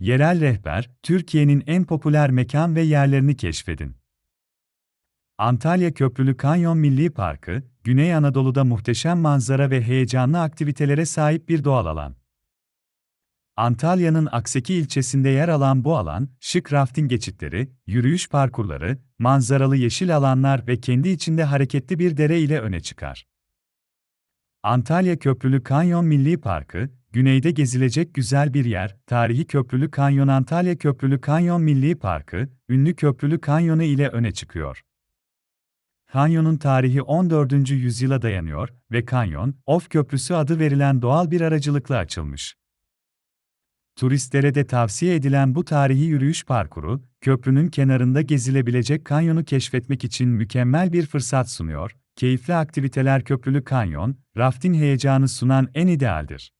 Yerel rehber, Türkiye'nin en popüler mekan ve yerlerini keşfedin. Antalya Köprülü Kanyon Milli Parkı, Güney Anadolu'da muhteşem manzara ve heyecanlı aktivitelere sahip bir doğal alan. Antalya'nın Akseki ilçesinde yer alan bu alan, şık rafting geçitleri, yürüyüş parkurları, manzaralı yeşil alanlar ve kendi içinde hareketli bir dere ile öne çıkar. Antalya Köprülü Kanyon Milli Parkı, güneyde gezilecek güzel bir yer, tarihi Köprülü Kanyon Antalya Köprülü Kanyon Milli Parkı, ünlü Köprülü Kanyonu ile öne çıkıyor. Kanyonun tarihi 14. yüzyıla dayanıyor ve kanyon, Of Köprüsü adı verilen doğal bir aracılıkla açılmış. Turistlere de tavsiye edilen bu tarihi yürüyüş parkuru, köprünün kenarında gezilebilecek kanyonu keşfetmek için mükemmel bir fırsat sunuyor. Keyifli aktiviteler Köprülü Kanyon, rafting heyecanı sunan en idealdir.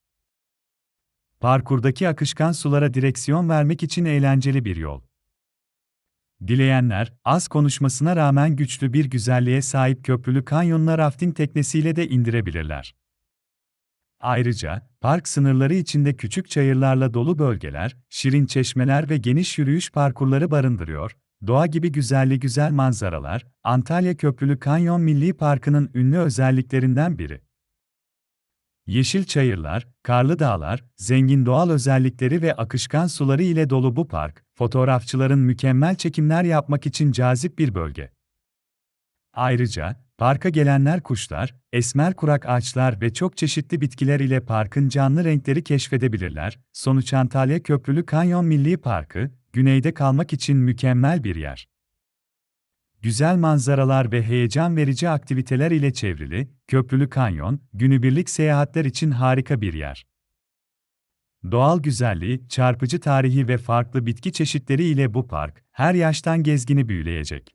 Parkurdaki akışkan sulara direksiyon vermek için eğlenceli bir yol. Dileyenler, az konuşmasına rağmen güçlü bir güzelliğe sahip Köprülü Kanyon'una rafting teknesiyle de indirebilirler. Ayrıca, park sınırları içinde küçük çayırlarla dolu bölgeler, şirin çeşmeler ve geniş yürüyüş parkurları barındırıyor. Doğa gibi güzelli güzel manzaralar, Antalya Köprülü Kanyon Milli Parkı'nın ünlü özelliklerinden biri. Yeşil çayırlar, karlı dağlar, zengin doğal özellikleri ve akışkan suları ile dolu bu park, fotoğrafçıların mükemmel çekimler yapmak için cazip bir bölge. Ayrıca, parka gelenler kuşlar, esmer kurak ağaçlar ve çok çeşitli bitkiler ile parkın canlı renkleri keşfedebilirler. Sonuç Antalya Köprülü Kanyon Milli Parkı, güneyde kalmak için mükemmel bir yer. Güzel manzaralar ve heyecan verici aktiviteler ile çevrili, Köprülü Kanyon, günübirlik seyahatler için harika bir yer. Doğal güzelliği, çarpıcı tarihi ve farklı bitki çeşitleri ile bu park, her yaştan gezgini büyüleyecek.